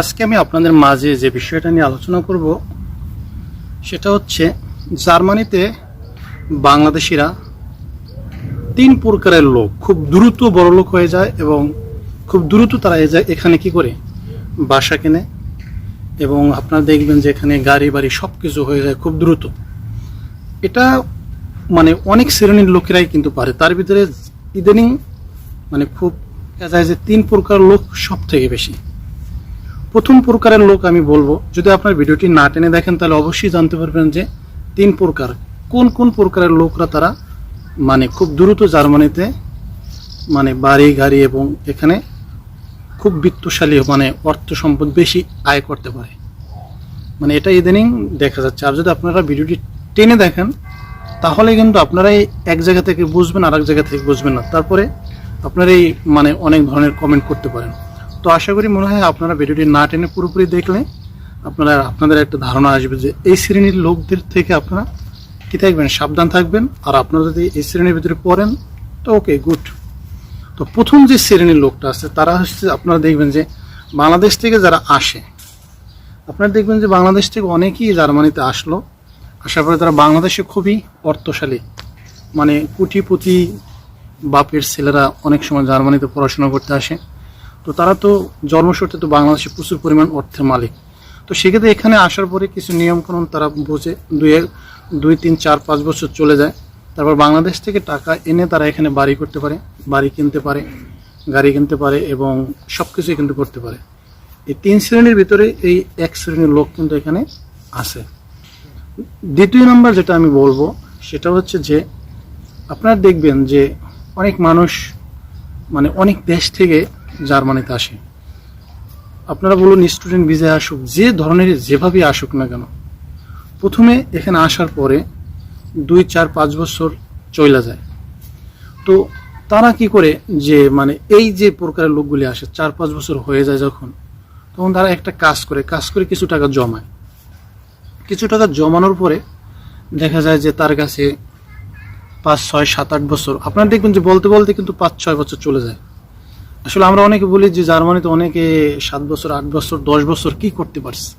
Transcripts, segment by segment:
আজকে আমি আপনাদের মাঝে যে বিষয়টা নিয়ে আলোচনা করব, সেটা হচ্ছে জার্মানিতে বাংলাদেশিরা তিন প্রকারের লোক, খুব দ্রুত বড় লোক হয়ে যায় এবং খুব দ্রুত তারা এ যায়, এখানে কি করে? বাসা কেনে এবং আপনারা দেখবেন যে এখানে গাড়ি বাড়ি সব কিছু হয়ে যায় খুব দ্রুত। এটা মানে অনেক শ্রেণির লোকেরাই কিন্তু পারে। তার ভিতরে ইদানিং মানে খুব যায় যে তিন প্রকার লোক সব থেকে বেশি। প্রথম প্রকারের লোক আমি বলব। যদি আপনার ভিডিওটি না টেনে দেখেন, তাহলে অবশ্যই জানতে পারবেন যে তিন প্রকার। কোন কোন প্রকারের লোকরা তারা মানে খুব দ্রুত জার্মানিতে মানে বাড়ি, গাড়ি এবং এখানে খুব বিত্তশালী মানে অর্থ সম্পদ বেশি আয় করতে পারে। মানে এটা ইদানিং দেখা যাচ্ছে। আর যদি আপনারা ভিডিওটি টেনে দেখেন, তাহলে কিন্তু আপনারা এক জায়গা থেকে বুঝবেন আর এক জায়গা থেকে বুঝবেন না। তারপরে আপনারা এই মানে অনেক ধরনের কমেন্ট করতে পারেন। তো আশা করি মনে হয় আপনারা ভিডিওটি না টেনে পুরোপুরি দেখলে আপনারা, আপনাদের একটা ধারণা আসবে যে এই শ্রেণির লোকদের থেকে আপনারা কি থাকবেন, সাবধান থাকবেন। আর আপনারা যদি এই শ্রেণির ভিতরে পড়েন, তো ওকে, গুড। তো প্রথম যে শ্রেণির লোকটা আছে, তারা হচ্ছে, আপনারা দেখবেন যে বাংলাদেশ থেকে যারা আসে, আপনারা দেখবেন যে বাংলাদেশ থেকে অনেকেই জার্মানিতে আসলো। আসার পরে তারা বাংলাদেশে খুবই অর্থশালী। মানে কোটিপতি বাপের ছেলেরা অনেক সময় জার্মানিতে পড়াশোনা করতে আসে। তো তারা তো জন্মসূত্রে তো বাংলাদেশে প্রচুর পরিমাণ অর্থের মালিক। তো সেক্ষেত্রে এখানে আসার পরে কিছু নিয়মকানুন তারা বোঝে, দুই দুই, তিন, চার, পাঁচ বছর চলে যায়। তারপর বাংলাদেশ থেকে টাকা এনে তারা এখানে বাড়ি করতে পারে, বাড়ি কিনতে পারে, গাড়ি কিনতে পারে এবং সব কিছুই কিন্তু করতে পারে। এই তিন শ্রেণির ভিতরে এই এক শ্রেণির লোক কিন্তু এখানে আছে। দ্বিতীয় নাম্বার যেটা আমি বলব, সেটা হচ্ছে যে আপনারা দেখবেন যে অনেক মানুষ মানে অনেক দেশ থেকে জার্মানিতে আসে। আপনারা বলুন স্টুডেন্ট ভিসায় আসুক, যে ধরনের, যেভাবেই আসুক না কেন, প্রথমে এখানে আসার পরে দুই, চার, পাঁচ বছর চলে যায়। তো তারা কি করে যে মানে এই যে প্রকারের লোকগুলি আসে, চার, পাঁচ বছর হয়ে যায় যখন, তখন তারা একটা কাজ করে কাজ করে কিছু টাকা জমায়। কিছু টাকা জমানোর পরে দেখা যায় যে তার কাছে পাঁচ, ছয়, সাত, আট বছর, আপনারা দেখবেন যে বলতে বলতে কিন্তু পাঁচ, ছয় বছর চলে যায়। আসলে আমরা অনেকে বলি যে জার্মানিতে অনেকে সাত বছর, আট বছর, দশ বছর কি করতে পারছে?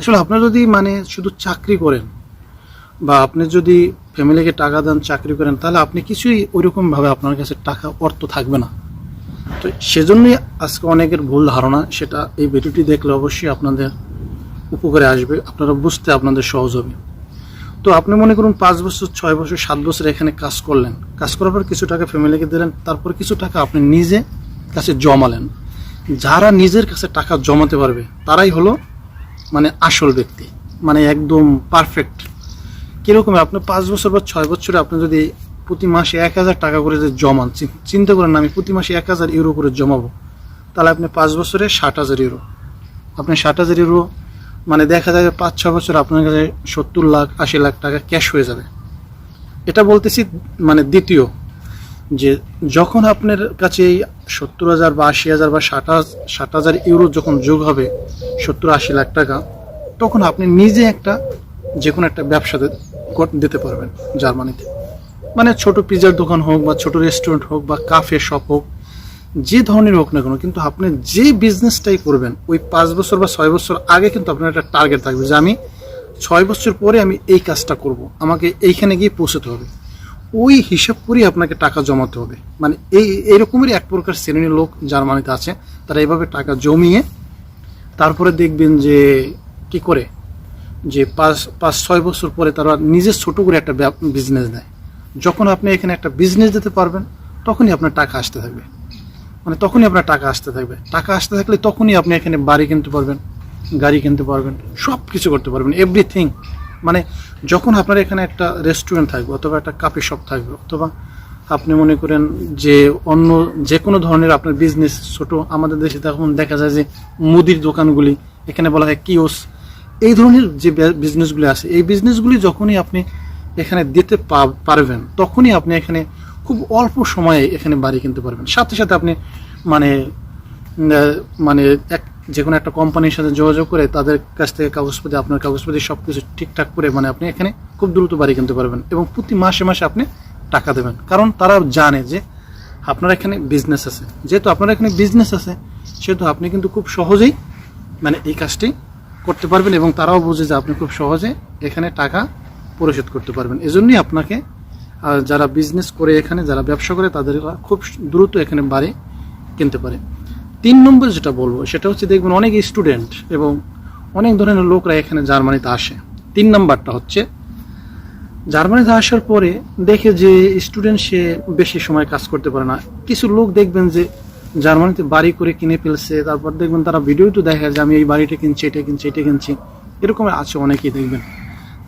আসলে আপনারা যদি মানে শুধু চাকরি করেন বা আপনি যদি ফ্যামিলিকে টাকা দেন, চাকরি করেন, তাহলে আপনি কিছুই ওইরকমভাবে আপনার কাছে টাকা, অর্থ থাকবে না। তো সেজন্যই আজকে অনেকের ভুল ধারণা, সেটা এই ভিডিওটি দেখলে অবশ্যই আপনাদের উপকারে আসবে, আপনারা বুঝতে আপনাদের সহজ হবে। তো আপনি মনে করুন পাঁচ বছর, ছয় বছর, সাত বছর এখানে কাজ করলেন। কাজ করার পর কিছু টাকা ফ্যামিলিকে দিলেন, তারপর কিছু টাকা আপনি নিজে কাছে জমালেন। যারা নিজের কাছে টাকা জমাতে পারবে, তারাই হলো মানে আসল ব্যক্তি মানে একদম পারফেক্ট কীরকম আপনি পাঁচ বছর বা ছয় বছরে আপনি যদি প্রতি মাসে এক হাজার টাকা করে যে জমান চিন্তা করেন আমি প্রতি মাসে এক হাজার ইউরো করে জমাবো, তাহলে আপনি পাঁচ বছরে ষাট হাজার ইউরো আপনি ষাট হাজার ইউরো মানে দেখা যায় পাঁচ ছ বছর আপনার কাছে সত্তর লাখ, আশি লাখ টাকা ক্যাশ হয়ে যাবে। এটা বলতেছি মানে দ্বিতীয় যে যখন আপনার কাছে এই সত্তর হাজার বা আশি হাজার বা ষাট ষাট হাজার ইউরো যখন যোগ হবে, সত্তর আশি লাখ টাকা, তখন আপনি নিজে একটা যে কোনো একটা ব্যবসাতে দিতে পারবেন জার্মানিতে। মানে ছোট পিজার দোকান হোক বা ছোট রেস্টুরেন্ট হোক বা কাফে শপ হোক, যে ধরনের হোক না কেন, কিন্তু আপনি যে বিজনেসটাই করবেন, ওই পাঁচ বছর বা ছয় বছর আগে কিন্তু আপনার একটা টার্গেট থাকবে যে আমি ছয় বছর পরে আমি এই কাজটা করব, আমাকে এইখানে গিয়ে পৌঁছতে হবে। ওই হিসাব করেই আপনাকে টাকা জমাতে হবে। মানে এই এরকমেরই এক প্রকার শ্রেণির লোক জার্মানিতে আছে, তারা এভাবে টাকা জমিয়ে তারপরে দেখবেন যে কি করে? যে পাঁচ পাঁচ, ছয় বছর পরে তারা নিজের ছোটো করে একটা বিজনেস দেয় যখন আপনি এখানে একটা বিজনেস দিতে পারবেন, তখনই আপনার টাকা আসতে থাকবে। মানে তখনই আপনার টাকা আসতে থাকবে। টাকা আসতে থাকলে তখনই আপনি এখানে বাড়ি কিনতে পারবেন, গাড়ি কিনতে পারবেন সব কিছু করতে পারবেন এভরিথিং মানে যখন আপনার এখানে একটা রেস্টুরেন্ট থাকবে অথবা একটা কাপি শপ থাকবে, অথবা আপনি মনে করেন যে অন্য যে কোনো ধরনের আপনার বিজনেস ছোট, আমাদের দেশে তখন দেখা যায় যে মুদির দোকানগুলি, এখানে বলা হয় কিওস এই ধরনের যে বিজনেসগুলি আছে, এই বিজনেসগুলি যখনই আপনি এখানে দিতে পারবেন, তখনই আপনি এখানে খুব অল্প সময়ে এখানে বাড়ি কিনতে পারবেন। সাথে সাথে আপনি মানে মানে এক যে কোনো একটা কোম্পানির সাথে যোগাযোগ করে তাদের কাছ থেকে কাগজপত্র, আপনার কাগজপত্র সব কিছু ঠিকঠাক করে মানে আপনি এখানে খুব দ্রুত বাড়ি কিনতে পারবেন এবং প্রতি মাসে মাসে আপনি টাকা দেবেন। কারণ তারা জানে যে আপনার এখানে বিজনেস আছে। যেহেতু আপনার এখানে বিজনেস আছে, সেহেতু আপনি কিন্তু খুব সহজেই মানে এই কাজটি করতে পারবেন এবং তারাও বুঝে যে আপনি খুব সহজে এখানে টাকা পরিশোধ করতে পারবেন। এজন্যই আপনাকে যারা বিজনেস করে এখানে, যারা ব্যবসা করে তাদের খুব দ্রুত এখানে বাড়ি কিনতে পারে। তিন নম্বর যেটা বলব, সেটা হচ্ছে দেখবেন অনেক স্টুডেন্ট এবং অনেক ধরনের লোকরা এখানে জার্মানিতে আসে। তিন নম্বরটা হচ্ছে, জার্মানিতে আসার পরে দেখে যে স্টুডেন্ট সে বেশি সময় কাজ করতে পারে না। কিছু লোক দেখবেন যে জার্মানিতে বাড়ি করে কিনে ফেলছে, তারপর দেখবেন তারা ভিডিও তো দেখা যে আমি এই বাড়িটা কিনছি, এটা কিনছি এটা কিনছি। এরকম আছে অনেকেই দেখবেন।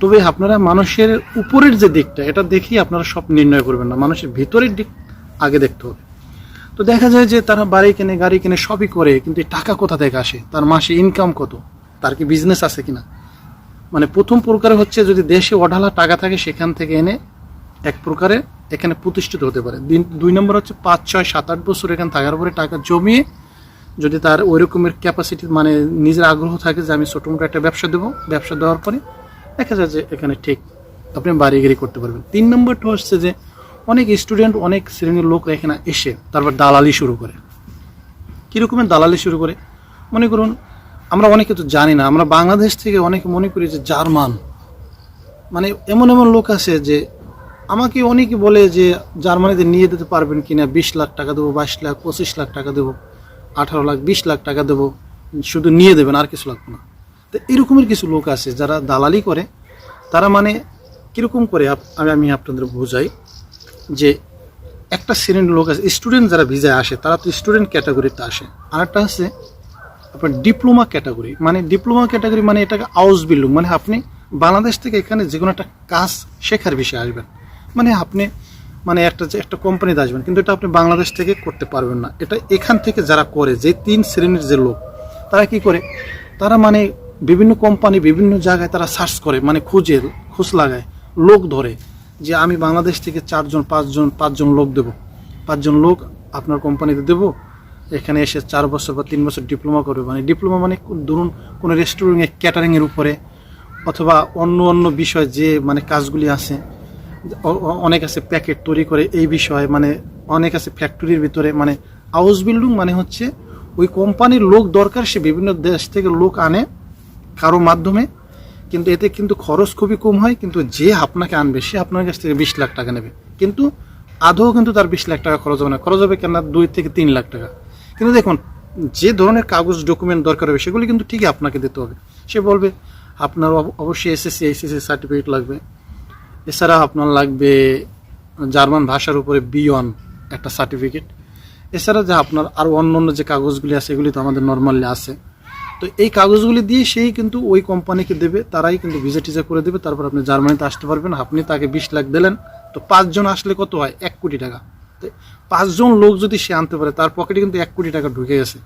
তবে আপনারা মানুষের উপরের যে দিকটা, এটা দেখেই আপনারা সব নির্ণয় করবেন না। মানুষের ভিতরের দিক আগে দেখতে হবে। তো দেখা যায় যে তারা বাড়ি কেনে, গাড়ি কেনে সবই করে, কিন্তু টাকা কোথা থেকে আসে? তার মাসে ইনকাম কত? তার কি বিজনেস আছে কিনা? মানে প্রথম প্রকারে হচ্ছে যদি দেশে অঢালা টাকা থাকে, সেখান থেকে এনে এক প্রকারে এখানে প্রতিষ্ঠিত হতে পারে। দুই নম্বর হচ্ছে পাঁচ, ছয়, সাত, আট বছর এখানে থাকার পরে টাকা জমিয়ে যদি তার ওই রকমের ক্যাপাসিটি মানে নিজের আগ্রহ থাকে যে আমি ছোটো মোটো একটা ব্যবসা দেবো, ব্যবসা দেওয়ার পরে দেখা যায় যে এখানে ঠিক আপনি বাড়ি গাড়ি করতে পারবেন। তিন নম্বরটা হচ্ছে যে অনেক স্টুডেন্ট অনেক শ্রেণির লোক এখানে এসে তারপর দালালি শুরু করে। কীরকমের দালালি শুরু করে? মনে করুন, আমরা অনেকে তো জানি না, আমরা বাংলাদেশ থেকে অনেকে মনে করি যে জার্মান। মানে এমন এমন লোক আছে যে আমাকে অনেকে বলে যে জার্মানিতে নিয়ে যেতে পারবেন কিনা, বিশ লাখ টাকা দেবো, বাইশ লাখ, পঁচিশ লাখ টাকা দেবো, আঠারো লাখ, বিশ লাখ টাকা দেবো, শুধু নিয়ে দেবেন আর কিছু লাগবে না। তো এরকমের কিছু লোক আছে যারা দালালি করে, তারা মানে কীরকম করে আমি আমি আপনাদের বোঝাই। যে একটা শ্রেণির লোক আছে স্টুডেন্ট যারা ভিজায় আসে, তারা তো স্টুডেন্ট ক্যাটাগরিতে আসে। আর একটা আছে আপনার ডিপ্লোমা ক্যাটাগরি মানে ডিপ্লোমা ক্যাটাগরি মানে এটাকে আউস বিল্ডিং মানে আপনি বাংলাদেশ থেকে এখানে যে কোনো একটা কাজ শেখার বিষয়ে আসবেন। মানে আপনি মানে একটা যে একটা কোম্পানিতে আসবেন, কিন্তু এটা আপনি বাংলাদেশ থেকে করতে পারবেন না। এটা এখান থেকে যারা করে, যে তিন শ্রেণির যে লোক, তারা কি করে? তারা মানে বিভিন্ন কোম্পানি বিভিন্ন জায়গায় তারা সার্চ করে মানে খুঁজে, খোঁজ লাগায়, লোক ধরে। যে আমি বাংলাদেশ থেকে চারজন, পাঁচজন পাঁচজন লোক দেব। পাঁচজন লোক আপনার কোম্পানিতে দেবো। এখানে এসে চার বছর বা তিন বছর ডিপ্লোমা করবে। মানে ডিপ্লোমা মানে ধরুন কোনো রেস্টুরেন্টে ক্যাটারিংয়ের উপরে অথবা অন্য অন্য বিষয় যে মানে কাজগুলি আছে অনেক আছে প্যাকেট তৈরি করে এই বিষয়ে। মানে অনেক আছে ফ্যাক্টরির ভিতরে। মানে হাউস বিল্ডিং মানে হচ্ছে ওই কোম্পানির লোক দরকার সে বিভিন্ন দেশ থেকে লোক আনে কারও মাধ্যমে। কিন্তু এতে কিন্তু খরচ খুবই কম হয়, কিন্তু যে আপনাকে আনবে, সে আপনার কাছ থেকে বিশ লাখ টাকা নেবে। কিন্তু আদৌ কিন্তু তার বিশ লাখ টাকা খরচ হবে না। খরচ হবে কেন দুই থেকে তিন লাখ টাকা। কিন্তু দেখুন, যে ধরনের কাগজ ডকুমেন্ট দরকার হবে, সেগুলি কিন্তু ঠিকই আপনাকে দিতে হবে। সে বলবে, আপনার অব- অবশ্যই এসএসসি এইচএসসি সার্টিফিকেট লাগবে। এছাড়া আপনার লাগবে জার্মান ভাষার উপরে বি ওয়ান একটা সার্টিফিকেট এছাড়া যে আপনার আরও অন্য অন্য যে কাগজগুলি আছে, এগুলি তো আমাদের নর্মালি আছে। তো এই কাগজগুলি দিয়ে সেই কিন্তু ওই কোম্পানিকে দেবে, তারাই কিন্তু ভিজা টিজা করে দেবে, তারপর আপনি জার্মানিতে আসতে পারবেন। আপনি তাকে বিশ লাখ দিলেন, তো পাঁচজন আসলে কত হয়? এক কোটি টাকা। তো পাঁচজন লোক যদি সে আনতে পারে, তার পকেটে কিন্তু এক কোটি টাকা ঢুকে গেছে।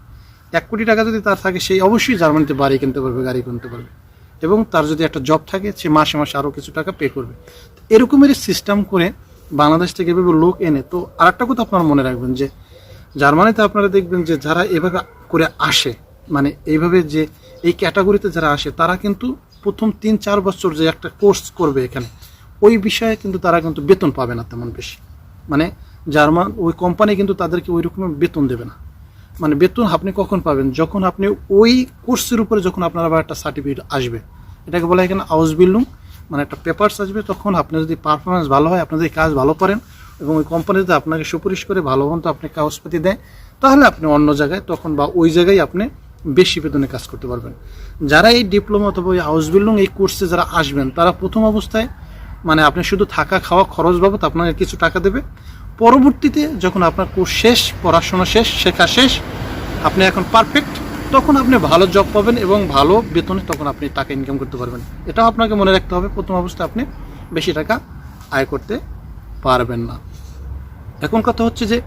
এক কোটি টাকা যদি তার থাকে সেই অবশ্যই জার্মানিতে বাড়ি কিনতে পারবে, গাড়ি কিনতে পারবে। এবং তার যদি একটা জব থাকে, সে মাসে মাসে আরও কিছু টাকা পে করবে। এরকমের সিস্টেম করে বাংলাদেশ থেকে এভাবে লোক এনে, তো আরেকটা কথা আপনারা মনে রাখবেন যে, জার্মানিতে আপনারা দেখবেন যে, যারা এভাবে করে আসে মানে এইভাবে যে এই ক্যাটাগরিতে যারা আসে, তারা কিন্তু প্রথম তিন, চার বছর যে একটা কোর্স করবে এখানে, ওই বিষয়ে কিন্তু তারা কিন্তু বেতন পাবে না তেমন বেশি। মানে জার্মান ওই কোম্পানি কিন্তু তাদেরকে ওই রকমের বেতন দেবে না। মানে বেতন আপনি কখন পাবেন? যখন আপনি ওই কোর্সের উপরে যখন আপনার আবার একটা সার্টিফিকেট আসবে, এটাকে বলা হয় এখানে হাউস বিল্ডিং মানে একটা পেপারস আসবে, তখন আপনি যদি পারফরমেন্স ভালো হয়, আপনি যদি কাজ ভালো করেন এবং ওই কোম্পানিতে আপনাকে সুপারিশ করে ভালো মতো আপনি কাগজপাতি দেয়, তাহলে আপনি অন্য জায়গায় তখন বা ওই জায়গায় আপনি বেশি বেতনে কাজ করতে পারবেন। যারা এই ডিপ্লোমা অথবা হাউস বিল্ডিং এই কোর্সে যারা আসবেন, তারা প্রথম অবস্থায় মানে আপনি শুধু থাকা, খাওয়া খরচ বাবদ আপনাকে কিছু টাকা দেবে। পরবর্তীতে যখন আপনার কোর্স শেষ, পড়াশোনা শেষ, শেখা শেষ, আপনি এখন পারফেক্ট তখন আপনি ভালো জব পাবেন এবং ভালো বেতনে তখন আপনি টাকা ইনকাম করতে পারবেন। এটাও আপনাকে মনে রাখতে হবে, প্রথম অবস্থায় আপনি বেশি টাকা আয় করতে পারবেন না। এখন কথা হচ্ছে যে,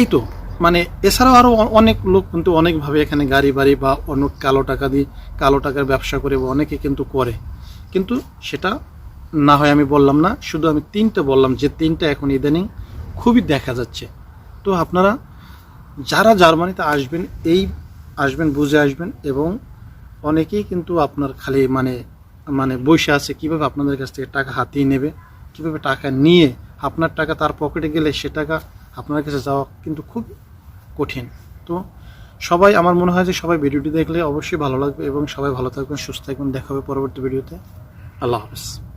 এই তো মানে এছাড়াও আরও অনেক লোক কিন্তু অনেকভাবে এখানে গাড়ি বাড়ি বা অন্য কালো টাকা দিয়ে কালো টাকার ব্যবসা করে বা অনেকে কিন্তু করে। কিন্তু সেটা না হয় আমি বললাম না, শুধু আমি তিনটা বললাম, যে তিনটা এখন ইদানিং খুবই দেখা যাচ্ছে। তো আপনারা যারা জার্মানিতে আসবেন, এই আসবেন, বুঝে আসবেন এবং অনেকেই কিন্তু আপনার খালি মানে মানে বসে আছে কীভাবে আপনাদের কাছ থেকে টাকা হাতিয়ে নেবে, কীভাবে টাকা নিয়ে আপনার টাকা তার পকেটে গেলে সে টাকা আপনার কাছে যাওয়া কিন্তু খুব কঠিন। তো সবাই আমার মনে হয় যে সবাই ভিডিওটি দেখলে অবশ্যই ভালো লাগবে এবং সবাই ভালো থাকবেন, সুস্থ থাকবেন। দেখা হবে পরবর্তী ভিডিওতে। আল্লাহ হাফেজ।